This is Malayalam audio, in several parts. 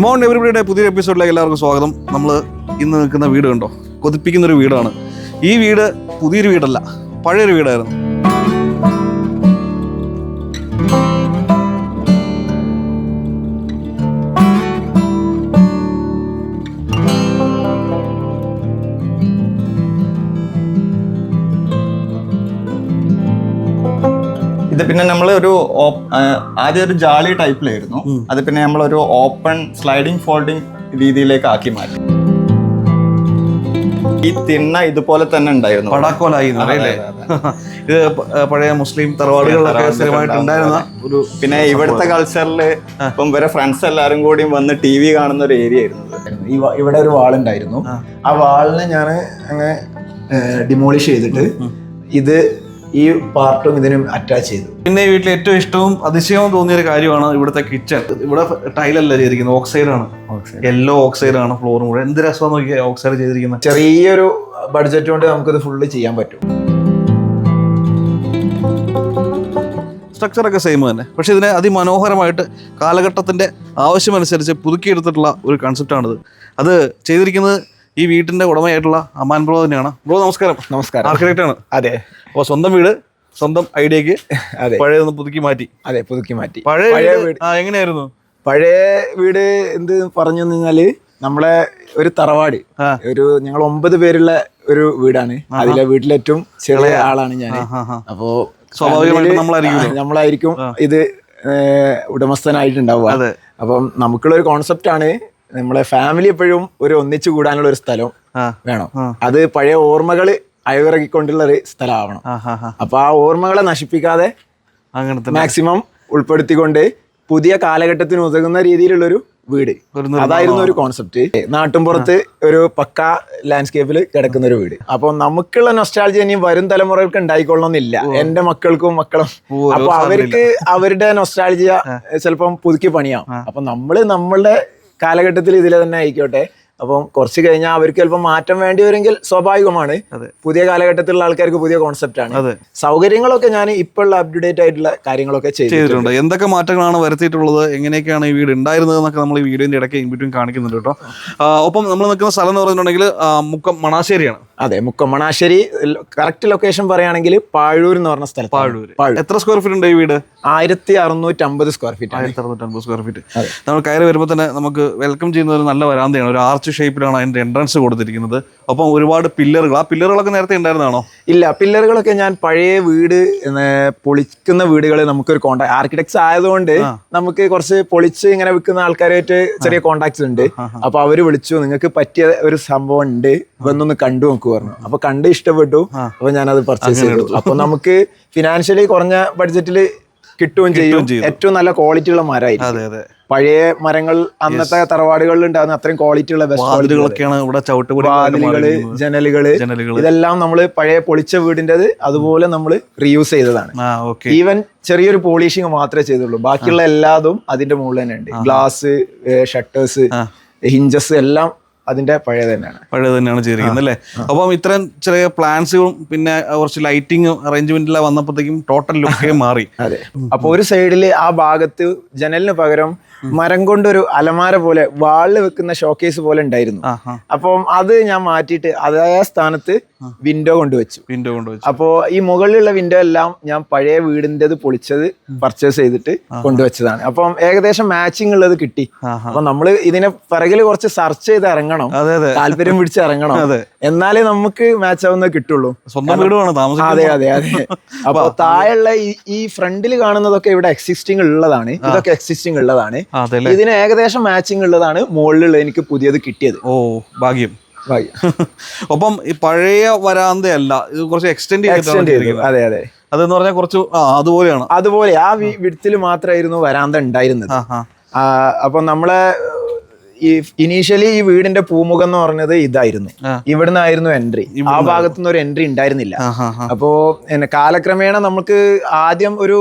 കമോൺ എവരിബിയുടെ പുതിയ എപ്പിസോഡിലേക്ക് എല്ലാവർക്കും സ്വാഗതം. നമ്മൾ ഇന്ന് നിൽക്കുന്ന വീട് കണ്ടോ? കൊതിപ്പിക്കുന്ന ഒരു വീടാണ്. ഈ വീട് പുതിയൊരു വീടല്ല പഴയൊരു വീടായിരുന്നു. ഇത് പിന്നെ നമ്മൾ ഒരു ആദ്യം ഒരു ജാളി ടൈപ്പിലായിരുന്നു അത് പിന്നെ നമ്മൾ ഒരു ഓപ്പൺ സ്ലൈഡിംഗ് ഫോൾഡിംഗ് രീതിയിലേക്ക് ആക്കി മാറ്റി. ഈ തിണ്ണ ഇതുപോലെ തന്നെ ഉണ്ടായിരുന്നു. പടാക്കോലായി ഇത് പഴയ മുസ്ലിം തറവാടുകളിലൊക്കെ സ്ഥിരമായിട്ടുണ്ടായിരുന്ന ഒരു പിന്നെ ഇവിടുത്തെ കൾച്ചറിൽ ഇപ്പം വരെ ഫ്രണ്ട്സ് എല്ലാരും കൂടി വന്ന് ടി വി കാണുന്ന ഒരു ഏരിയ ആയിരുന്നു ഇവിടെ ഒരു വാളുണ്ടായിരുന്നു ആ. വാളിനെ ഞാൻ അങ്ങനെ ഡിമോളിഷ് ചെയ്തിട്ട് ഇത് ഈ പാർട്ടും ഇതിനും അറ്റാച്ച് ചെയ്തു. പിന്നെ വീട്ടിൽ ഏറ്റവും ഇഷ്ടവും അതിശയവും തോന്നിയ ഒരു കാര്യമാണ് ഇവിടുത്തെ കിച്ചൺ ഇവിടെ ടൈലല്ല ചെയ്തിരിക്കുന്നത് ഓക്സൈഡ് ആണ്. യെല്ലോ ഓക്സൈഡ് ആണ് ഫ്ലോറും മുഴുവൻ. എന്ത് രസമാണ് നോക്കിയാൽ ഓക്സൈഡ് ചെയ്തിരിക്കുന്നത് ചെറിയൊരു ബഡ്ജറ്റ് കൊണ്ട് നമുക്കിത് ഫുള്ള് ചെയ്യാൻ പറ്റും. സ്ട്രക്ചറൊക്കെ സെയിം തന്നെ. പക്ഷേ ഇതിനെ അതിമനോഹരമായിട്ട് കാലഘട്ടത്തിന്റെ ആവശ്യമനുസരിച്ച് പുതുക്കിയെടുത്തിട്ടുള്ള ഒരു കൺസെപ്റ്റാണിത് അത് ചെയ്തിരിക്കുന്നത് ഈ വീട്ടിന്റെ ഉടമയായിട്ടുള്ള അമാൻ ബ്രോ തന്നെയാണ്. ബ്രോ നമസ്കാരം. നമസ്കാരം. ആർക്കിടെക്ട് ആണ് അതെ. അപ്പോൾ സ്വന്തം വീട് സ്വന്തം ഐഡിയക്ക് അതെ. പഴയ ഒന്ന് പുതുക്കി മാറ്റി. അതെ പുതുക്കി മാറ്റി. പഴയ വീട് ആ എങ്ങനെയായിരുന്നു? പഴയ വീട് എന്ത് പറഞ്ഞു കഴിഞ്ഞാൽ നമ്മളെ ഒരു തറവാട്. ഒരു ഞങ്ങൾ ഒമ്പത് പേരുള്ള ഒരു വീടാണ്. അതിലെ വീട്ടിലെ ഏറ്റവും ചെറിയ ആളാണ് ഞാൻ. അപ്പോ സ്വാഭാവികമായിട്ടും family- നമ്മളായിരിക്കും ഇത് ഉടമസ്ഥനായിട്ടുണ്ടാവുക. അപ്പം നമുക്കുള്ള ഒരു കോൺസെപ്റ്റ് ആണ് നമ്മളെ ഫാമിലി എപ്പോഴും ഒരു ഒന്നിച്ചു കൂടാനുള്ള ഒരു സ്ഥലം വേണം. അത് പഴയ ഓർമ്മകൾ അയവിറക്കിക്കൊണ്ടുള്ള ഒരു സ്ഥലമാവണം. അപ്പൊ ആ ഓർമ്മകളെ നശിപ്പിക്കാതെ അങ്ങനത്തെ മാക്സിമം ഉൾപ്പെടുത്തിക്കൊണ്ട് പുതിയ കാലഘട്ടത്തിന് ഉതകുന്ന രീതിയിലുള്ളൊരു വീട്. അതായിരുന്നു ഒരു കോൺസെപ്റ്റ് നാട്ടുംപുറത്ത് ഒരു പക്ക ലാൻഡ്സ്കേപ്പിൽ കിടക്കുന്ന ഒരു വീട്. അപ്പൊ നമുക്കുള്ള നൊസ്റ്റാൾജി ഇനി വരും തലമുറകൾക്ക് ഉണ്ടായിക്കൊള്ളണമെന്നില്ല. എന്റെ മക്കൾക്കും മക്കളും. അപ്പൊ അവർക്ക് അവരുടെ നൊസ്റ്റാൾജിയ ചിലപ്പം പുതുക്കി പണിയാം. അപ്പൊ നമ്മൾ നമ്മളുടെ കാലഘട്ടത്തിൽ ഇതിലെ തന്നെ ആയിക്കോട്ടെ. അപ്പം കുറച്ച് കഴിഞ്ഞാൽ അവർക്ക് ചിലപ്പോൾ മാറ്റം വേണ്ടി വരുമെങ്കിൽ സ്വാഭാവികമാണ്. പുതിയ കാലഘട്ടത്തിലുള്ള ആൾക്കാർക്ക് പുതിയ കോൺസെപ്റ്റ് ആണ്. സൗകര്യങ്ങളൊക്കെ ഞാൻ ഇപ്പോഴുള്ള അപ്ഡേറ്റ് ആയിട്ടുള്ള കാര്യങ്ങളൊക്കെ ചെയ്തിട്ടുണ്ട്. എന്തൊക്കെ മാറ്റങ്ങളാണ് വരുത്തിയിട്ടുള്ളത്? എങ്ങനെയൊക്കെയാണ് ഈ വീട് ഉണ്ടായിരുന്നത് എന്നൊക്കെ നമ്മൾ ഈ വീഡിയോന്റെ ഇടയ്ക്ക് ഇൻ കാണിക്കുന്നുണ്ട് കേട്ടോ. ഒപ്പം നമ്മൾ നിൽക്കുന്ന സ്ഥലം എന്ന് പറഞ്ഞിട്ടുണ്ടെങ്കിൽ മുക്കം മണാശ്ശേരിയാണ്. അതെ മുക്കമ്മണാശ്ശേരി കറക്റ്റ് ലൊക്കേഷൻ പറയുകയാണെങ്കിൽ പാഴൂർ എന്ന് പറഞ്ഞ സ്ഥലത്ത് പാഴൂര്. പാഴൂർ. എത്ര സ്ക്വയർ ഫീറ്റ് ഉണ്ട് ഈ വീട്? ആയിരത്തി അറുന്നൂറ്റി അമ്പത് സ്ക്വയർ ഫീറ്റ് ആണ്. ആയിരത്തി അറുന്നൂറ്റമ്പത് സ്ക്വയർ ഫീറ്റ് നമ്മൾ കയറി വരുമ്പോൾ തന്നെ നമുക്ക് വെൽക്കം ചെയ്യുന്ന ഒരു നല്ല വരാന്തയാണ്. ഒരു ആർച്ച് ഷേപ്പിലാണ് അതിന്റെ എൻട്രൻസ് കൊടുത്തിരിക്കുന്നത്. അപ്പം ഒരുപാട് പില്ലറുകൾ. ആ പില്ലറുകളൊക്കെ നേരത്തെ ഉണ്ടായിരുന്നാണോ? ഇല്ല പില്ലറുകളൊക്കെ ഞാൻ പഴയ വീട് എന്ന് പൊളിക്കുന്ന വീടുകൾ നമുക്കൊരു കോണ്ടാക്ട് ആർക്കിടെക്ട്സ് ആയതുകൊണ്ട് നമുക്ക് കുറച്ച് പൊളിച്ച് ഇങ്ങനെ വിൽക്കുന്ന ആൾക്കാരായിട്ട് ചെറിയ കോണ്ടാക്ട്സ് ഉണ്ട്. അപ്പൊ അവർ വിളിച്ചു നിങ്ങൾക്ക് പറ്റിയ ഒരു സംഭവം ഉണ്ട്. വന്നൊന്ന് കണ്ടു നോക്കു. പറഞ്ഞു അപ്പൊ കണ്ട് ഇഷ്ടപ്പെട്ടു. അപ്പൊ ഞാനത് പർച്ചേസ് ചെയ്തു. അപ്പൊ നമുക്ക് ഫിനാൻഷ്യലി കുറഞ്ഞ ബഡ്ജറ്റിൽ കിട്ടുകയും ചെയ്യും. ഏറ്റവും നല്ല ക്വാളിറ്റി ഉള്ള മരമായിരിക്കും. പഴയ മരങ്ങൾ അന്നത്തെ തറവാടുകളിൽ ഉണ്ടാകുന്ന അത്രയും ക്വാളിറ്റി ഉള്ള വാതിലുകൾ ജനലുകൾ ജനലുകൾ ഇതെല്ലാം നമ്മൾ പഴയ പൊളിച്ച വീടിന്റെത് അതുപോലെ നമ്മൾ റീയൂസ് ചെയ്തതാണ്. ഈവൻ ചെറിയൊരു പോളിഷിങ് മാത്രമേ ചെയ്തുള്ളൂ. ബാക്കിയുള്ള എല്ലാതും അതിന്റെ മുകളിൽ തന്നെ ഉണ്ട്. ഗ്ലാസ് ഷട്ടേഴ്സ് ഹിഞ്ചസ് എല്ലാം അതിന്റെ പഴയ തന്നെയാണ്. പഴയത് തന്നെയാണ് ചെയ്തിരിക്കുന്നത് അല്ലേ? അപ്പം ഇത്രയും ചെറിയ പ്ലാൻസും പിന്നെ കുറച്ച് ലൈറ്റിങ്ങും അറേഞ്ച്മെന്റിലാണ് വന്നപ്പോഴത്തേക്കും ടോട്ടൽ ലുക്കേ മാറി. അതെ. അപ്പൊ ഒരു സൈഡിൽ ആ ഭാഗത്ത് ജനലിന് പകരം മരം കൊണ്ടൊരു അലമാര പോലെ വാളിൽ വെക്കുന്ന ഷോക്കേസ് പോലെ ഉണ്ടായിരുന്നു. അപ്പം അത് ഞാൻ മാറ്റിയിട്ട് അതേ സ്ഥാനത്ത് വിൻഡോ കൊണ്ടുവച്ചു. വിൻഡോ കൊണ്ടുവച്ചു. അപ്പോ ഈ മുകളിലുള്ള വിൻഡോ എല്ലാം ഞാൻ പഴയ വീടിന്റെത് പൊളിച്ചത് പർച്ചേസ് ചെയ്തിട്ട് കൊണ്ടുവച്ചതാണ്. അപ്പം ഏകദേശം മാച്ചിങ് ഉള്ളത് കിട്ടി. അപ്പൊ നമ്മൾ ഇതിനെ പിറകിൽ കുറച്ച് സെർച്ച് ചെയ്ത് ഇറങ്ങണം. അതെ അതെ. താല്പര്യം പിടിച്ച് ഇറങ്ങണം. അതെ. എന്നാലേ നമുക്ക് മാച്ച് ആവുന്നത് കിട്ടുള്ളൂ. സ്വന്തം വീടുമാണ് അതെ താമസിക്കുന്നത് അതെ അതെ. അപ്പൊ താഴെയുള്ള ഈ- ഈ ഫ്രണ്ടിൽ കാണുന്നതൊക്കെ ഇവിടെ എക്സിസ്റ്റിംഗ് ഉള്ളതാണ്. ഇതൊക്കെ എക്സിസ്റ്റിംഗ് ഉള്ളതാണ്. അതെ ഇതിന് ഏകദേശം മാച്ചിങ് ഉള്ളതാണ് മുകളിലുള്ള എനിക്ക് പുതിയത് കിട്ടിയത്. ഓ ഭാഗ്യം. ഒപ്പം ഈ പഴയ വരാന്തയല്ല ഇത് കുറച്ച് എക്സ്റ്റെൻഡ് ചെയ്തിട്ടാണ് അതെ അതെ. അതെന്ന് പറഞ്ഞാൽ കുറച്ച് ആ അതുപോലെയാണ്. അതുപോലെ ആ വിടത്തിൽ മാത്രമായിരുന്നു വരാന്ത ഉണ്ടായിരുന്നത്. അപ്പൊ നമ്മളെ ഈ ഇനീഷ്യലി ഈ വീടിന്റെ പൂമുഖം എന്ന് പറഞ്ഞത് ഇതായിരുന്നു. ഇവിടുന്നായിരുന്നു എൻട്രി ആ ഭാഗത്തുനിന്ന് ഒരു എൻട്രി ഉണ്ടായിരുന്നില്ല. അപ്പോ കാലക്രമേണ നമുക്ക് ആദ്യം ഒരു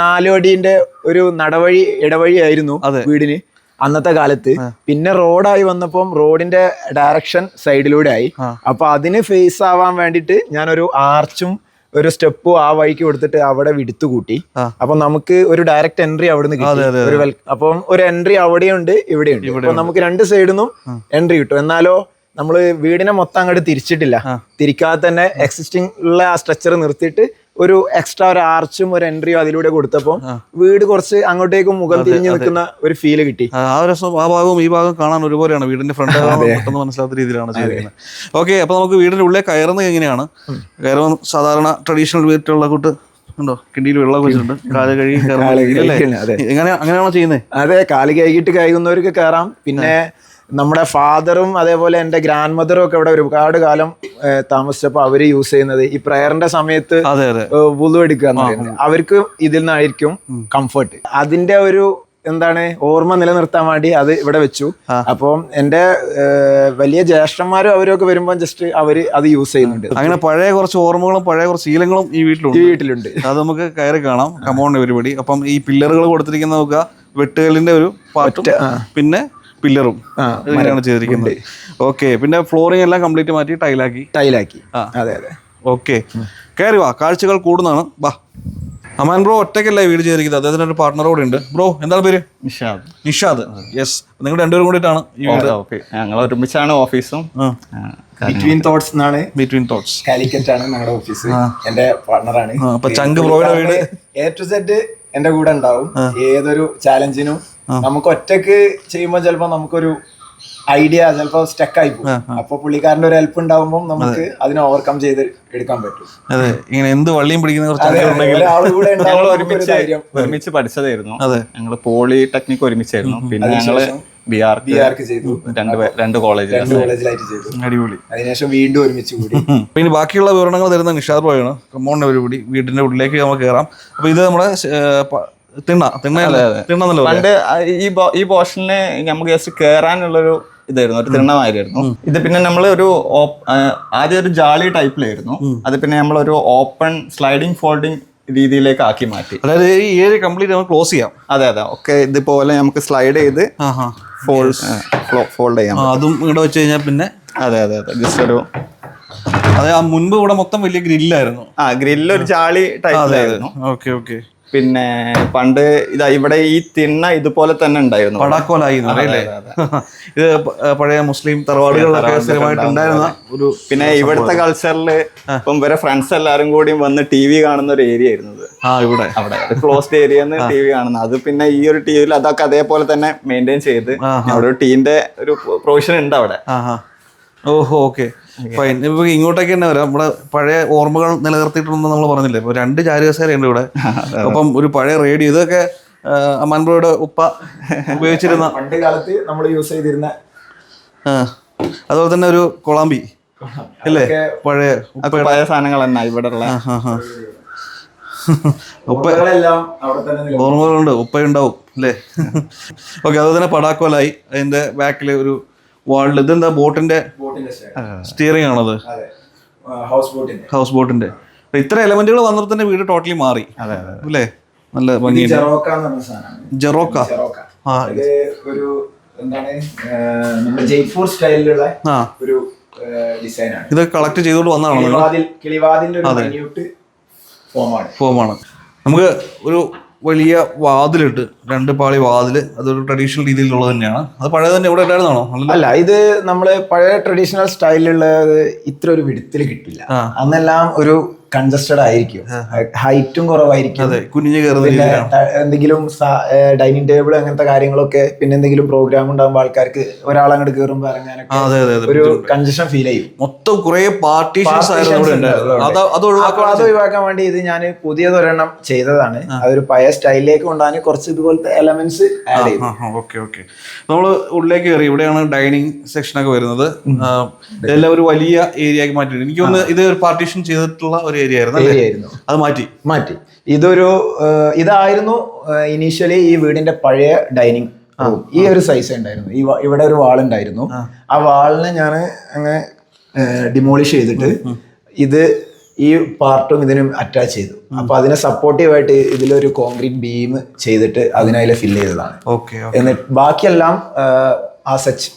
നാല് അടീന്റെ ഒരു നടവഴി ഇടവഴി ആയിരുന്നു വീടിന് അന്നത്തെ കാലത്ത്. പിന്നെ റോഡായി വന്നപ്പം റോഡിന്റെ ഡയറക്ഷൻ സൈഡിലൂടെ ആയി. അപ്പൊ അതിന് ഫേസ് ആവാൻ വേണ്ടിട്ട് ഞാനൊരു ആർച്ചും ഒരു സ്റ്റെപ്പും ആ വഴിക്ക് കൊടുത്തിട്ട് അവിടെ വിടുത്തു കൂട്ടി. അപ്പൊ നമുക്ക് ഒരു ഡയറക്റ്റ് എൻട്രി ഒരു എൻട്രി അപ്പം ഒരു എൻട്രി അവിടെയുണ്ട് ഇവിടെയുണ്ട്. അപ്പൊ നമുക്ക് രണ്ട് സൈഡിൽ നിന്നും എൻട്രി കിട്ടും. എന്നാലോ നമ്മൾ വീടിനെ മൊത്തം അങ്ങോട്ട് തിരിച്ചിട്ടില്ല. തിരിക്കാതെ തന്നെ എക്സിസ്റ്റിംഗ് ഉള്ള ആ സ്ട്രക്ചർ നിർത്തിയിട്ട് ഒരു എക്സ്ട്രാ ഒരു ആർച്ചും ഒരു എൻട്രിയും അതിലൂടെ കൊടുത്തപ്പോൾ വീട് കുറച്ച് അങ്ങോട്ടേക്കും മുഖം തിരിഞ്ഞു നിൽക്കുന്ന ഒരു ഫീൽ കിട്ടി. ആ രസം ആ ഭാഗവും ഈ ഭാഗം കാണാൻ ഒരുപോലെയാണ്. വീടിന്റെ ഫ്രണ്ട് പെട്ടെന്ന് മനസ്സിലാത്ത രീതിയിലാണ് ചെയ്തിരിക്കുന്നത്. ഓക്കെ അപ്പൊ നമുക്ക് വീടിന്റെ ഉള്ളിൽ കയറുന്നത് എങ്ങനെയാണ്? കയറുന്ന സാധാരണ ട്രഡീഷണൽ വീട്ടിലുള്ള കൂട്ട് ഉണ്ടോ? കിണ്ടിയിൽ വെള്ളം വെച്ചിട്ടുണ്ട്. കാൽ കഴുകി അങ്ങനെയാണോ ചെയ്യുന്നത്? അതെ കാൽ കൈകിട്ട് കൈകുന്നവർക്ക് കയറാം. പിന്നെ നമ്മുടെ ഫാദറും അതേപോലെ എന്റെ ഗ്രാൻഡ് മദറും ഒക്കെ ഇവിടെ ഒരുപാട് കാലം താമസിച്ചപ്പോൾ അവർ യൂസ് ചെയ്യുന്നത് ഈ പ്രയറിന്റെ സമയത്ത് വുളു എടുക്കുക എന്ന് പറയുന്നത്. അവർക്ക് ഇതിൽ നിന്നായിരിക്കും കംഫർട്ട് അതിന്റെ ഒരു എന്താണ് ഓർമ്മ നിലനിർത്താൻ വേണ്ടി അത് ഇവിടെ വെച്ചു. അപ്പം എന്റെ വലിയ ജ്യേഷ്ഠന്മാരും അവരൊക്കെ വരുമ്പോൾ ജസ്റ്റ് അവർ അത് യൂസ് ചെയ്യുന്നുണ്ട്. അങ്ങനെ പഴയ കുറച്ച് ഓർമ്മകളും പഴയ കുറച്ച് ശീലങ്ങളും ഈ വീട്ടിലുണ്ട്. ഈ വീട്ടിലുണ്ട്. അത് നമുക്ക് കയറി കാണാം. കമൗണ്ട് പരിപാടി അപ്പം ഈ പില്ലറുകൾ കൊടുത്തിരിക്കുന്ന നോക്കുക. വെട്ടുകല്ലിന്റെ ഒരു പാർട്ട് പിന്നെ പില്ലറും അങ്ങനെയാണ് ചെയ്തിരിക്കുന്നത്. ഓക്കെ പിന്നെ ഫ്ലോറിംഗ് എല്ലാം കംപ്ലീറ്റ് മാറ്റി ടൈലാക്കി ടൈലാക്കി. അതെ അതെ. ഓക്കെ കയറി വാ കാഴ്ചകൾ കൂടുന്നതാണ്. വാ. അമാൻ ബ്രോ ഒറ്റയ്ക്കല്ല വീട് ചെയ്തിരിക്കുന്നത്? അദ്ദേഹത്തിന് ഒരു പാർട്ണർ കൂടെ ഉണ്ട് ബ്രോ എന്താണ് പേര്? നിഷാദ്. നിഷാദ്. യെസ് നിങ്ങൾ രണ്ടുപേരും കൂടിയിട്ടാണ് ഈ വീട്. ഞങ്ങൾ ഒരുമിച്ചാണ് ഓഫീസും. ബിറ്റ്വീൻ തോട്ട്സ് എന്നാണ് ബിറ്റ്വീൻ തോട്ട്സ് കാലിക്കറ്റ് ആണ് ഞങ്ങളുടെ ഓഫീസ് എന്റെ പാർട്ണറാണ് ആണ്. അപ്പൊ ചങ്ക് ബ്രോയുടെ വീട്. എ ടു സെറ്റ് എന്റെ കൂടെ ഉണ്ടാവും. ഏതൊരു ചാലഞ്ചിനും നമുക്ക് ഒറ്റയ്ക്ക് ചെയ്യുമ്പോൾ ചിലപ്പോ നമുക്കൊരു ഐഡിയ ചിലപ്പോ സ്റ്റക്ക് ആയി പോകും. അപ്പൊ പുള്ളിക്കാരന്റെ ഒരു ഹെൽപ്പ് ഉണ്ടാവുമ്പോൾ നമുക്ക് അതിനെ ഓവർകം ചെയ്ത് എടുക്കാൻ പറ്റും. അതെ. ഇങ്ങനെ എന്ത് വള്ളിയും പിടിക്കുന്ന കുറച്ച് ഒരുമിച്ച് ഒരുമിച്ച് പഠിച്ചതായിരുന്നു. അതെ. ഞങ്ങൾ പോളിടെക്നിക് ഒരുമിച്ചായിരുന്നു. പിന്നെ ഞങ്ങൾ ബി ആർ ബി ആർക്ക് ചെയ്തു. രണ്ട് രണ്ട് കോളേജിൽ രണ്ട് കോളേജിലായിട്ട് ചെയ്തു. അടിപൊളി. അതിനുശേഷം വീണ്ടും ഒരുമിച്ച് കൂടി. പിന്നെ ബാക്കിയുള്ള വിവരണങ്ങൾ തരുന്ന നിഷാദ് ബ്രോയാണ് കമ്മോണിന്റെ കൂടി വീടിന്റെ ഉള്ളിലേക്ക് നമുക്ക് കയറാം അപ്പൊ ഇത് നമ്മുടെ തിണ്ണ പണ്ട് ഈ ഈ പോർഷന് നമുക്ക് ജസ്റ്റ് കേറാനുള്ളൊരു ഇതായിരുന്നു ഒരു തിണ്ണമായിരുന്നു ഇത് പിന്നെ നമ്മൾ ഒരു ആദ്യം ഒരു ജാളി ടൈപ്പിലായിരുന്നു. അത് പിന്നെ നമ്മൾ ഒരു ഓപ്പൺ സ്ലൈഡിങ് ഫോൾഡിങ് രീതിയിലേക്ക് ആക്കി മാറ്റി. അതായത് ഈ ഏരിയ കംപ്ലീറ്റ് നമുക്ക് ക്ലോസ് ചെയ്യാം. അതെ അതെ. ഓക്കെ ഇതുപോലെ നമുക്ക് സ്ലൈഡ് ചെയ്ത് ഫോൾഡ് ഫോൾഡ് ചെയ്യാം അതും ഇവിടെ വെച്ച് കഴിഞ്ഞാൽ പിന്നെ അതെ അതെ അതെ. ജസ്റ്റ് ഒരു അതെ ആ മുൻപ് ഇവിടെ മൊത്തം വലിയ ഗ്രില്ലായിരുന്നു. ആ ഗ്രില്ല് ഒരു ജാളി ടൈപ്പിലായിരുന്നു. Okay okay. പിന്നെ പണ്ട് ഇതാ ഇവിടെ ഈ തിണ്ണ ഇതുപോലെ തന്നെ ഉണ്ടായിരുന്നു. പടാക്കോലായി അറിയില്ലേ ഇത് പഴയ മുസ്ലിം തറവാടുകളിലൊക്കെ ഒരു പിന്നെ ഇവിടുത്തെ കൾച്ചറിൽ ഇപ്പം വരെ ഫ്രണ്ട്സ് എല്ലാരും കൂടി വന്ന് ടി വി കാണുന്ന ഒരു ഏരിയ ആയിരുന്നത് ആ ഇവിടെ. അവിടെ ക്ലോസ്ഡ് ഏരിയ ടി വി കാണുന്നത് അത് പിന്നെ ഈ ഒരു ടി വിയിൽ അതൊക്കെ അതേപോലെ തന്നെ മെയിന്റെയിൻ ചെയ്ത് അവിടെ ഒരു ടീമിന്റെ ഒരു പ്രൊവിഷൻ ഉണ്ട് അവിടെ. ഓഹോ ഓക്കെ. ഫൈൻ. ഇപ്പൊ ഇങ്ങോട്ടേക്ക് തന്നെ വരാം. നമ്മുടെ പഴയ ഓർമ്മകൾ നിലനിർത്തിയിട്ടുണ്ടെന്ന് നമ്മൾ പറഞ്ഞില്ലേ? ഇപ്പൊ രണ്ട് ചാരുകസേരയുണ്ട് ഇവിടെ. അപ്പം ഒരു പഴയ റേഡിയോ. ഇതൊക്കെ അമ്മാൻപുഴയുടെ അമ്മാൻ ഉപ്പ ഉപയോഗിച്ചിരുന്ന പണ്ട് കാലത്ത് നമ്മൾ യൂസ് ചെയ്തിരുന്ന അതുപോലെ തന്നെ ഒരു കൊളാമ്പി. അല്ലേ? പഴയ പഴയ സാധനങ്ങൾ തന്നെ ഇവിടെ ഉള്ള. ഓർമ്മകളുണ്ട്. ഉപ്പയുണ്ടാവും. അല്ലേ? ഓക്കെ അതുപോലെ തന്നെ പടാക്കോലായി. അതിന്റെ ബാക്കിൽ ഒരു വാളിൽ ഇതെന്താ ബോട്ടിന്റെ. സ്റ്റിയറിംഗ് ആണത്? ഹൗസ് ബോട്ടിന്റെ ഹൗസ് ബോട്ടിന്റെ ഇത്ര എലമെന്റുകൾ വന്നപ്പോൾ തന്നെ വീട് ടോട്ടലി മാറി. അല്ലേ? നല്ല ഭംഗി ജെറോക്ക ആ ഒരു എന്താണ് നമ്മുടെ ജയ്പൂർ സ്റ്റൈലിലുള്ള ഒരു ഡിസൈനാണ് ഇത് കളക്ട് ചെയ്തുകൊണ്ട് വന്നതാണോ കിളിവാതിൽ കിളിവാതിന്റെ ഒരു മൈന്യൂട്ട് ഫോമാണ് ഫോമാണ് നമുക്ക് ഒരു വലിയ വാതിലുണ്ട് രണ്ട് പാളി വാതിൽ അതൊരു ട്രഡീഷണൽ രീതിയിലുള്ളത് തന്നെയാണ്. അത് പഴയ തന്നെ ഇവിടെ ഉണ്ടായിരുന്നാണോ അല്ല ഇത് നമ്മൾ പഴയ ട്രഡീഷണൽ സ്റ്റൈലിലുള്ളത് ഇത്ര ഒരു വിടുത്തിൽ കിട്ടില്ല. അന്നെല്ലാം ഒരു കൺജസ്റ്റഡ് ആയിരിക്കും. ഹൈറ്റും കുറവായിരിക്കും. പിന്നെ എന്തെങ്കിലും ഡൈനിങ് ടേബിൾ അങ്ങനത്തെ കാര്യങ്ങളൊക്കെ പിന്നെ എന്തെങ്കിലും പ്രോഗ്രാം ഉണ്ടാകുമ്പോൾ ആൾക്കാർക്ക് ഒരാൾ അങ്ങോട്ട് കയറുമ്പോൾ ഇറങ്ങാനൊക്കെ ഒരു കൺജഷൻ ഫീൽ ചെയ്യും മൊത്തം കുറെ പാർട്ടീഷൻസ് അത് ഒഴിവാക്കാൻ വേണ്ടി. ഇത് ഞാൻ പുതിയതൊരെണ്ണം ചെയ്തതാണ്. അതൊരു പഴയ സ്റ്റൈലിലേക്ക് കൊണ്ടാണ് കുറച്ച് ഇതുപോലത്തെ എലമെന്റ്സ് ആഡ് ചെയ്തു. ഓക്കെ ഓക്കെ നമ്മൾ ഉള്ളിലേക്ക് കയറി. ഇവിടെയാണ് ഡൈനിങ് സെക്ഷൻ ഒക്കെ വരുന്നത്. ഇതെല്ലാം ഒരു വലിയ ഏരിയ ആക്കി മാറ്റി എനിക്ക് തോന്നുന്നു ഇത് ഒരു പാർട്ടീഷൻ ചെയ്തിട്ടുള്ള ഒരു ഏരിയ ആയിരുന്നു ഏരിയ ആയിരുന്നു അത് മാറ്റി. മാറ്റി. ഇതൊരു ഇതായിരുന്നു ഇനീഷ്യലി ഈ വീടിന്റെ പഴയ ഡൈനിങ് ഈ ഒരു സൈസ് ഉണ്ടായിരുന്നു. ഈ ഇവിടെ ഒരു വാൾ ഉണ്ടായിരുന്നു. ആ. വാളിനെ ഞാൻ അങ്ങനെ ഡിമോളിഷ് ചെയ്തിട്ട് ഇത് ഈ പാർട്ടും ഇതിനും അറ്റാച്ച് ചെയ്തു. അപ്പൊ അതിനെ സപ്പോർട്ടീവായിട്ട് ഇതിലൊരു കോൺക്രീറ്റ് ബീം ചെയ്തിട്ട് അതിനായി ഫില്ല് ചെയ്തതാണ്. ഓക്കെ എന്നിട്ട് ബാക്കിയെല്ലാം ആ സച്ച്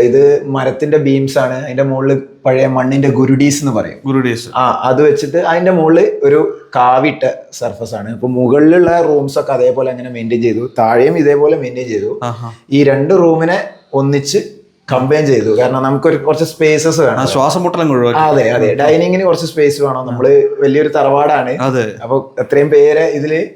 ഇത് മരത്തിന്റെ ബീംസ് ആണ്. അതിന്റെ മുകളിൽ പഴയ മണ്ണിന്റെ ഗുരുഡീസ് എന്ന് പറയും. ഗുരുഡീസ് ആ അത് വെച്ചിട്ട് അതിന്റെ മുകളിൽ ഒരു കാവിട്ട സർഫസ് ആണ്. ഇപ്പൊ മുകളിലുള്ള റൂംസ് ഒക്കെ അതേപോലെ അങ്ങനെ മെയിന്റെയിൻ ചെയ്തു. താഴെയും ഇതേപോലെ മെയിന്റെയിൻ ചെയ്തു. ഈ രണ്ട് റൂമിനെ ഒന്നിച്ച് കമ്പൈൻ ചെയ്തു. കാരണം നമുക്കൊരു കുറച്ച് സ്പേസസ് വേണം. ശ്വാസം മുട്ടലും അതെ അതെ. ഡൈനിങ്ങിന് കുറച്ച് സ്പേസ് വേണം. നമ്മൾ വലിയൊരു തറവാടാണ്. അപ്പൊ എത്രയും പേര് ഇതിൽ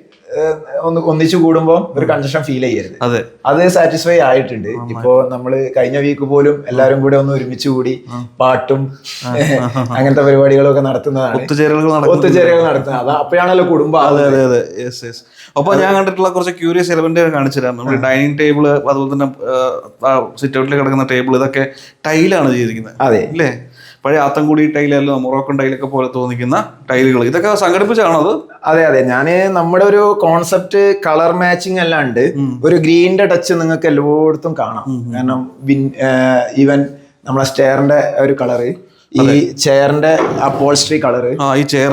ഒന്ന് ഒന്നിച്ചു കൂടുമ്പോൾ ഒരു കൺജഷൻ ഫീൽ ചെയ്യരുത്. അതെ. അത് സാറ്റിസ്ഫൈ ആയിട്ടുണ്ട്. ഇപ്പോ നമ്മൾ കഴിഞ്ഞ വീക്ക് പോലും എല്ലാവരും കൂടെ ഒന്ന് ഒരുമിച്ച് കൂടി പാട്ടും അങ്ങനത്തെ പരിപാടികളൊക്കെ നടത്തുന്നതാണ്. ഒത്തുചേരലുകൾ ഒത്തുചേരലുകൾ നടത്തുന്നത്. അപ്പോഴാണല്ലോ കുടുംബം അതെ അതെ അതെ. യെസ് യെസ് അപ്പൊ ഞാൻ കണ്ടിട്ടുള്ള കുറച്ച് ക്യൂരിയസ് എലമെന്റ് കാണിച്ചു തരാം നമ്മുടെ ഡൈനിങ് ടേബിൾ അതുപോലെ തന്നെ സിറ്റ് ഔട്ടിൽ കിടക്കുന്ന ടേബിൾ ഇതൊക്കെ ടൈലാണ് ചെയ്തിരിക്കുന്നത്. അതെ. ഇല്ലേ പഴയ ആത്തൻകുടി ടൈലല്ല മൊറോക്കൻ ടൈലൊക്കെ പോലെ തോന്നിക്കുന്ന ടൈലുകൾ. ഇതൊക്കെ സംഘടിപ്പിച്ചാണോ അത്? അതെ അതെ. ഞാൻ നമ്മുടെ ഒരു കോൺസെപ്റ്റ് കളർ മാച്ചിങ് അല്ലാണ്ട് ഒരു ഗ്രീനിന്റെ ടച്ച് നിങ്ങൾക്ക് എല്ലായിടത്തും കാണാം. കാരണം ഈവൻ നമ്മളെ സ്റ്റെയറിന്റെ ഒരു കളറ് ഈ ചെയറിന്റെ അപ്പോൾസ്ട്രി കളറ് ഈ ചെയർ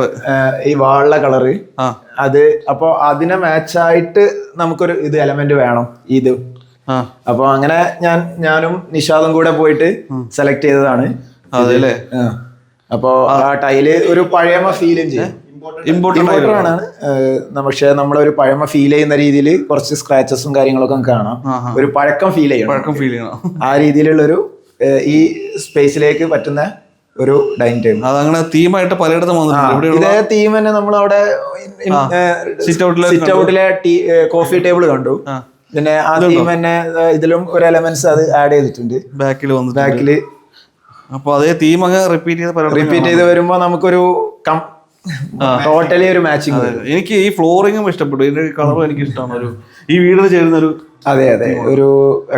ഈ വാളിലെ കളറ് അത് അപ്പോ അതിനെ മാച്ചായിട്ട് നമുക്കൊരു ഇത് എലമെന്റ് വേണം ഇത്. അപ്പൊ അങ്ങനെ ഞാൻ ഞാനും നിഷാദും കൂടെ പോയിട്ട് സെലക്ട് ചെയ്തതാണ്. അതെ അപ്പോ ആ. അപ്പൊ ആ. ടൈൽ ഒരു പഴയമ ഫീലും ചെയ്യും. ഇമ്പോർട്ടന്റ് ആണ്. പക്ഷേ നമ്മളൊരു പഴമ ഫീൽ ചെയ്യുന്ന രീതിയിൽ കുറച്ച് സ്ക്രാച്ചസും കാര്യങ്ങളൊക്കെ കാണാം. ഒരു പഴക്കം ഫീൽ ചെയ്യണം. പഴക്കം ഫീൽ ചെയ്യണം. ആ രീതിയിലുള്ള ഒരു ഈ സ്പേസിലേക്ക് പറ്റുന്ന ഒരു ഡൈനിങ് ടേബിൾ അതങ്ങനെ തീമായിട്ട് പലയിടത്തും ഇതേ തീം തന്നെ നമ്മൾ അവിടെ സിറ്റ് ഔട്ടിലെ കോഫി ടേബിൾ കണ്ടു. പിന്നെ ആ തീം തന്നെ ഇതിലും ഒരു എലമെന്റ്സ് അത് ആഡ് ചെയ്തിട്ടുണ്ട്. ബാക്കിൽ ബാക്കിൽ അപ്പൊ അതേ തീം അങ്ങ് റിപ്പീറ്റ് ചെയ്ത് റിപ്പീറ്റ് ചെയ്ത് വരുമ്പോ നമുക്കൊരു ടോട്ടലി ഒരു മാച്ചിങ്. എനിക്ക് ഈ ഫ്ലോറിങ്ങും ഇഷ്ടപ്പെട്ടു. ഇതിന്റെ കളറും എനിക്ക് ഇഷ്ടമാണ്. ഒരു ഈ വീടിന് ചേരുന്ന ഒരു അതെ അതെ. ഒരു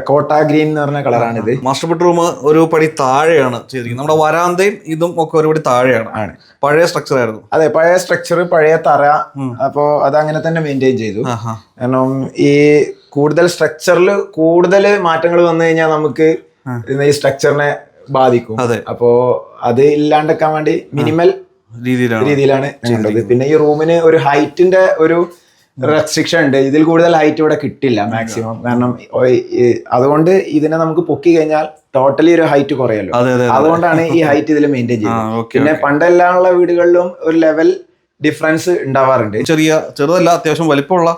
കോട്ട ഗ്രീൻ എന്ന് പറഞ്ഞ ഇത്. മാസ്റ്റർ ബെഡ്റൂം ഒരു പടി താഴെയാണ് ചെയ്തിരിക്കുന്നത്. നമ്മുടെ വരാന്തയും ഇതും ഒക്കെ ഒരുപടി താഴെയാണ്. ആണ്. പഴയ സ്ട്രക്ചർ ആയിരുന്നു. അതെ പഴയ സ്ട്രക്ചർ പഴയ തറ. അപ്പോ അത് അങ്ങനെ തന്നെ മെയിന്റെയിൻ ചെയ്തു. കാരണം ഈ കൂടുതൽ സ്ട്രക്ചറിൽ കൂടുതൽ മാറ്റങ്ങൾ വന്നു കഴിഞ്ഞാൽ നമുക്ക് ഈ സ്ട്രക്ചറിനെ ബാധിക്കും. അപ്പോ അത് ഇല്ലാണ്ടെക്കാൻ വേണ്ടി മിനിമൽ രീതിയിലാണ് രീതിയിലാണ് കണ്ടത് പിന്നെ ഈ റൂമിന് ഒരു ഹൈറ്റിന്റെ ഒരു റെസ്ട്രിക്ഷൻ ഉണ്ട്. ഇതിൽ കൂടുതൽ ഹൈറ്റ് ഇവിടെ കിട്ടില്ല മാക്സിമം കാരണം അതുകൊണ്ട് ഇതിനെ നമുക്ക് പൊക്കി കഴിഞ്ഞാൽ ടോട്ടലി ഒരു ഹൈറ്റ് കുറയല്ലോ. അതെ അതെ അതുകൊണ്ടാണ് ഈ ഹൈറ്റ് ഇതിൽ മെയിന്റെയിൻ ചെയ്യുന്നത്. പിന്നെ പണ്ടെല്ലാം ഉള്ള വീടുകളിലും ഒരു ലെവൽ ഡിഫറൻസ് ഉണ്ടാവാറുണ്ട്. ചെറിയ ചെറുതല്ല അത്യാവശ്യം വലിപ്പമുള്ള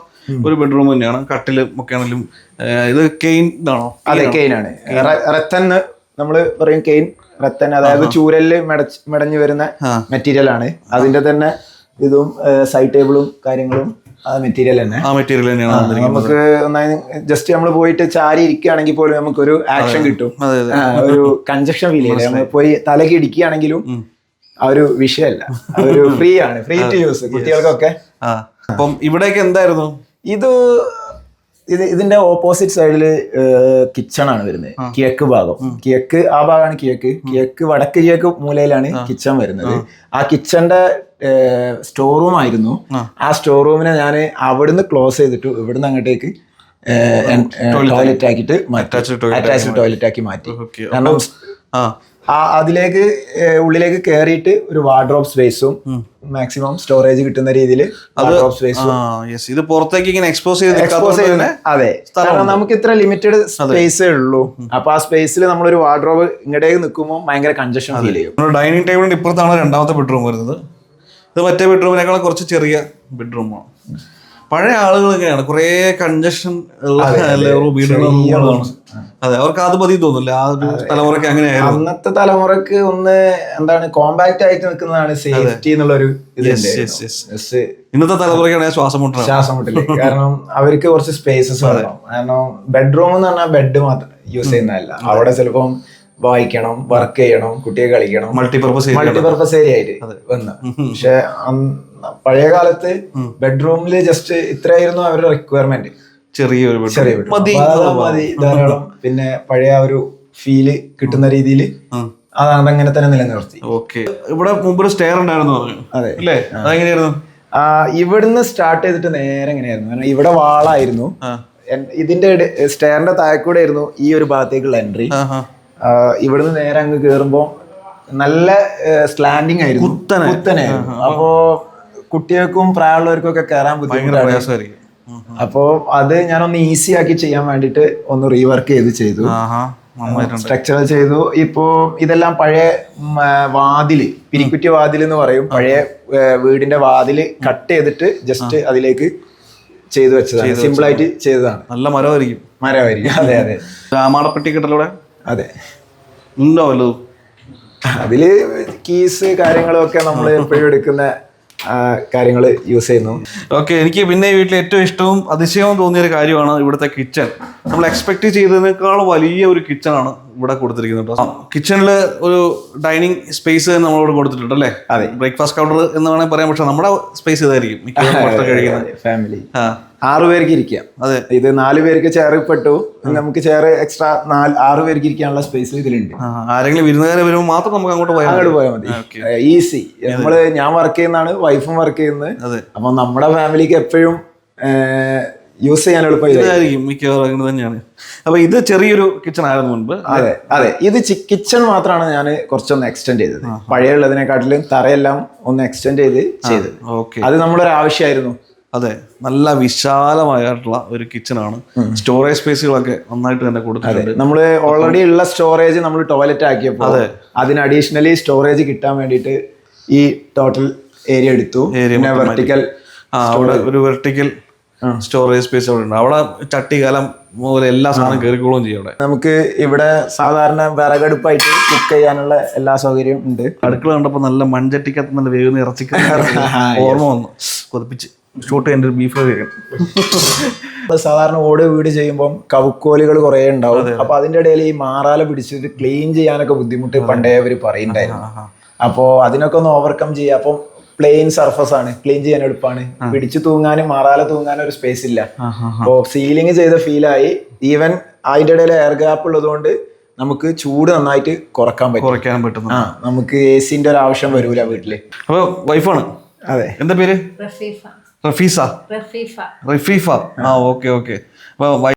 ഒരു ബെഡ്റൂം തന്നെയാണ്. കട്ടിലും ഒക്കെ ആണെങ്കിലും ഇത് കെയിൻ ഇതാണോ? അതെ കെയിൻ ആണ് റത്തൻ നമ്മൾ പറയും കെയിൻ റത്തൻ അതായത് ചൂരലിൽ മെടച്ച് മെടഞ്ഞു വരുന്ന. മെറ്റീരിയൽ ആണ്. അതിന്റെ തന്നെ ഇതും സൈഡ് ടേബിളും കാര്യങ്ങളും ആ മെറ്റീരിയൽ തന്നെ. ആ മെറ്റീരിയൽ തന്നെയാണ് നമുക്ക് ഒന്നായി ജസ്റ്റ് നമ്മൾ പോയിട്ട് ചാരി ഇരിക്കുകയാണെങ്കിൽ പോലും നമുക്കൊരു ആക്ഷൻ കിട്ടും. ഒരു കൺജക്ഷൻ ഫീൽ ചെയ്യില്ല. നമ്മൾ പോയി തലക്ക് ഇടിക്കുകയാണെങ്കിലും ആ ഒരു വിഷയമല്ല. ഒരു ഫ്രീ ആണ്. ഫ്രീ ടു യൂസ് കുട്ടികൾക്കൊക്കെ. അപ്പം ഇവിടേക്ക് എന്തായിരുന്നു? ഇത് ഇത് ഇതിന്റെ ഓപ്പോസിറ്റ് സൈഡിൽ കിച്ചൺ ആണ് വരുന്നത്. കിഴക്ക് ഭാഗം. കിഴക്ക് ആ ഭാഗമാണ് കിഴക്ക്. കിഴക്ക് വടക്ക് കിഴക്ക് മൂലയിലാണ് കിച്ചൺ വരുന്നത്. ആ. കിച്ചന്റെ സ്റ്റോർ റൂം ആയിരുന്നു. ആ. സ്റ്റോർ റൂമിനെ ഞാൻ അവിടുന്ന് ക്ലോസ് ചെയ്തിട്ട്. ഇവിടുന്ന് അങ്ങോട്ടേക്ക് ടോയ്ലറ്റ് ആക്കിയിട്ട് അറ്റാച്ച് അറ്റാച്ച്ഡ് ടോയ്ലറ്റ് ആക്കി മാറ്റി. കാരണം ആ അതിലേക്ക് ഉള്ളിലേക്ക് കയറിയിട്ട് ഒരു വാർഡ്രോബ് സ്പേസും മാക്സിമം സ്റ്റോറേജ് കിട്ടുന്ന രീതിയിൽ വാർഡ്രോബ് സ്പേസും ഇത് പുറത്തേക്ക് ഇങ്ങനെ എക്സ്പോസ് ചെയ്ത് എക്സ്പോസ് ചെയ്യുന്ന അതെ. കാരണം നമുക്ക് ഇത്ര ലിമിറ്റഡ് സ്പേസേ ഉള്ളൂ. അപ്പൊ ആ സ്പേസിൽ നമ്മളൊരു വാർഡ്രോബ് ഇങ്ങോട്ടേക്ക് നിൽക്കുമ്പോൾ ഭയങ്കര കൺജഷൻ ഫീൽ ചെയ്യും. ഡൈനിങ് ടേബിളിന്റെ ഇപ്പുറത്താണ് രണ്ടാമത്തെ ബെഡ്റൂം വരുന്നത്? ഇത് മറ്റേ ബെഡ്റൂമിനേക്കാളും കുറച്ച് ചെറിയ ബെഡ്റൂമാണ് പഴയ ആളുകളൊക്കെയാണ്. കുറേ കൺജഷൻ ഉള്ള വീടുകളാണ് അതെ. അവർക്ക് അത് മതി തോന്നില്ല ആ ഒരു തലമുറയ്ക്ക് അങ്ങനെയായിരുന്നു. അന്നത്തെ തലമുറയ്ക്ക് ഒന്ന് എന്താണ് കോമ്പാക്ട് ആയിട്ട് നിൽക്കുന്നതാണ് സേഫ്റ്റി എന്നുള്ള ഒരു. ഇന്നത്തെ തലമുറയ്ക്കാണ് ശ്വാസം മുട്ടണം ശ്വാസം മുട്ടില്ല കാരണം അവർക്ക് കുറച്ച് സ്പേസസ് വേണം. കാരണം ബെഡ്റൂം എന്ന് പറഞ്ഞാൽ ബെഡ് മാത്രം യൂസ് ചെയ്യുന്നതല്ല. അവിടെ ചിലപ്പം വായിക്കണം വർക്ക് ചെയ്യണം കുട്ടിയെ കളിക്കണം. മൾട്ടിപർപ്പസ് മൾട്ടിപർപ്പസ് ഏരിയ ആയിട്ട് വന്ന്. പക്ഷെ പഴയ കാലത്ത് ബെഡ്റൂമിൽ ജസ്റ്റ് ഇത്രയായിരുന്നു അവരുടെ റിക്വയർമെന്റ് ചെറിയൊരു. ചെറിയ മതി ധാരാളം. പിന്നെ പഴയ ഒരു ഫീൽ കിട്ടുന്ന രീതിയിൽ അതാണ് അങ്ങനെ തന്നെ നിലനിർത്തി. ഓക്കെ. ഇവിടെ മുമ്പ് സ്റ്റെയർ ഉണ്ടായിരുന്നു അതെ. അല്ലേ അതെങ്ങനെയായിരുന്നു? ഇവിടുന്ന് സ്റ്റാർട്ട് ചെയ്തിട്ട് നേരെ എങ്ങനെയായിരുന്നു? കാരണം ഇവിടെ വാളായിരുന്നു. ഇതിന്റെ സ്റ്റെയറിന്റെ താഴെക്കൂടെ ആയിരുന്നു ഈ ഒരു ഭാഗത്തേക്കുള്ള എൻട്രി. ഇവിടുന്ന് നേരെ അങ്ങ് കേറുമ്പോ നല്ല സ്ലാൻഡിങ് ആയിരുന്നു. കുത്തനെ. അപ്പോ കുട്ടികൾക്കും പ്രായമുള്ളവർക്കും ഒക്കെ കയറാൻ ബുദ്ധിമുട്ടായിരുന്നു അപ്പോ അത് ഞാനൊന്ന് ഈസി ആക്കി ചെയ്യാൻ വേണ്ടിട്ട് ഒന്ന് റീവർക്ക് ചെയ്ത് ചെയ്തു. സ്ട്രക്ചർ ചെയ്തു. ഇപ്പോ ഇതെല്ലാം പഴയ വാതിൽ പിരിക്കുറ്റി വാതിൽ എന്ന് പറയും. പഴയ വീടിന്റെ വാതിൽ കട്ട് ചെയ്തിട്ട് ജസ്റ്റ് അതിലേക്ക് ചെയ്തു വെച്ചതാണ്. സിമ്പിൾ ആയിട്ട് ചെയ്തതാണ്. നല്ല മരമായിരിക്കും. മരമായിരിക്കും. അതെ അതെ. രാമാടപ്പെട്ടി കിട്ടലൂടെ? അതെ. ഉണ്ടോ വല്ലതും? അതിൽ കീസ് കാര്യങ്ങളൊക്കെ നമ്മൾ എപ്പോഴും എടുക്കുന്ന കാര്യങ്ങൾ യൂസ് ചെയ്യുന്നു. ഓക്കെ എനിക്ക് പിന്നെ വീട്ടിൽ ഏറ്റവും ഇഷ്ടവും അതിശയവും തോന്നിയ ഒരു കാര്യമാണ് ഇവിടുത്തെ കിച്ചൺ നമ്മൾ എക്സ്പെക്ട് ചെയ്തതിനേക്കാൾ വലിയ ഒരു കിച്ചൺ ആണ് ഇവിടെ കൊടുത്തിരിക്കുന്നത് കേട്ടോ കിച്ചണിൽ ഒരു ഡൈനിങ് സ്പേസ് തന്നെ നമ്മളോട് കൊടുത്തിട്ടുണ്ട് അല്ലേ? അതെ. ബ്രേക്ക്ഫാസ്റ്റ് കൗണ്ടർ എന്ന് വേണമെങ്കിൽ പറയാം പക്ഷെ നമ്മുടെ സ്പേസ് ഇതായിരിക്കും. കഴിക്കുന്നത്. ഫാമിലി ആ. ആറു പേർക്ക് ഇരിക്കാം അതെ. ഇത് നാല് പേർക്ക് ചേറി പെട്ടു നമുക്ക് ചെയർ എക്സ്ട്രാ നാല് ആറ് പേർക്ക് ഇരിക്കാനുള്ള സ്പേസ് ഇതിലുണ്ട്. ആരെങ്കിലും വിരുന്നുകാരെ വരുമ്പോൾ മാത്രം നമുക്ക് അങ്ങോട്ട് പോയാൽ അങ്ങോട്ട് പോയാൽ മതി. ഈസി നമ്മൾ ഞാൻ വർക്ക് ചെയ്യുന്നതാണ് വൈഫും വർക്ക് ചെയ്യുന്നത്. അപ്പൊ നമ്മുടെ ഫാമിലിക്ക് എപ്പോഴും യൂസ് ചെയ്യാൻ എളുപ്പമായിരിക്കും മിക്കവാറും അങ്ങനെ തന്നെയാണ്. അപ്പൊ ഇത് ചെറിയൊരു കിച്ചൺ ആയിരുന്നു മുൻപ്. അതെ അതെ. ഇത് കിച്ചൺ മാത്രമാണ് ഞാൻ കുറച്ചൊന്ന് എക്സ്റ്റെൻഡ് ചെയ്തത്. പഴയ ഉള്ളതിനെക്കാട്ടിലും തറയെല്ലാം ഒന്ന് എക്സ്റ്റെൻഡ് ചെയ്ത് ചെയ്തത്. അത് നമ്മളൊരു ആവശ്യമായിരുന്നു അതെ നല്ല വിശാലമായിട്ടുള്ള ഒരു കിച്ചണാണ് സ്റ്റോറേജ് സ്പേസുകളൊക്കെ നന്നായിട്ട് തന്നെ കൊടുത്തിട്ടുണ്ട് നമ്മൾ ഓൾറെഡി ഉള്ള സ്റ്റോറേജ് നമ്മൾ ടോയ്ലറ്റ് ആക്കിയപ്പോൾ അതിന് അഡീഷണലി സ്റ്റോറേജ് കിട്ടാൻ വേണ്ടിയിട്ട് ഈ ടോട്ടൽ ഏരിയ എടുത്തു. പിന്നെ വെർട്ടിക്കൽ അവിടെ ഒരു വെർട്ടിക്കൽ സ്റ്റോറേജ് സ്പേസ് അവിടെ ഉണ്ട്. അവിടെ ചട്ടികാലം മുതൽ എല്ലാ സാധനം കയറിക്കോളും ചെയ്യും അവിടെ. നമുക്ക് ഇവിടെ സാധാരണ വിറകടുപ്പായിട്ട് കുക്ക് ചെയ്യാനുള്ള എല്ലാ സൗകര്യവും ഉണ്ട്. അടുക്കള കണ്ടപ്പോൾ നല്ല മൺചട്ടിക്കകത്ത് നല്ല വേഗം ഇറച്ചിക്കറി ഓർമ്മ വന്നു. കൊതിപ്പിച്ച്. ഷൂട്ട് ഒരു ബീഫ് വരും സാധാരണ ഓട് വീട് ചെയ്യുമ്പോൾ കവുക്കോലുകൾ കുറെ ഉണ്ടാവും. അപ്പൊ അതിന്റെ ഇടയിൽ ഈ മാറാല പിടിച്ചിട്ട് ക്ലീൻ ചെയ്യാനൊക്കെ ബുദ്ധിമുട്ട് പണ്ടേ അവർ പറയുന്നുണ്ടായിരുന്നു. അപ്പോ അതിനൊക്കെ ഒന്ന് ഓവർകം ചെയ്യുക. അപ്പം പ്ലെയിൻ സർഫസ് ആണ്. ക്ലീൻ ചെയ്യാൻ എളുപ്പമാണ് പിടിച്ചു തൂങ്ങാനും മാറാല തൂങ്ങാനും ഒരു സ്പേസ് ഇല്ല. അപ്പോ സീലിംഗ് ചെയ്ത ഫീലായി ഈവൻ അതിന്റെ ഇടയിൽ എയർ ഗ്യാപ്പ് ഉള്ളതുകൊണ്ട് നമുക്ക് ചൂട് നന്നായിട്ട് കുറയ്ക്കാൻ പറ്റും. കുറയ്ക്കാനും പറ്റുന്നു ആ നമുക്ക് എ സിന്റെ ഒരു ആവശ്യം വരൂല വീട്ടിൽ. അപ്പോൾ വൈഫാണ് അതെ. എന്താ പേര്? റഫീഫ. റഫീസ? റഫീഫ. റഫീഫ. ആ ഓക്കെ ഓക്കെ. അപ്പോൾ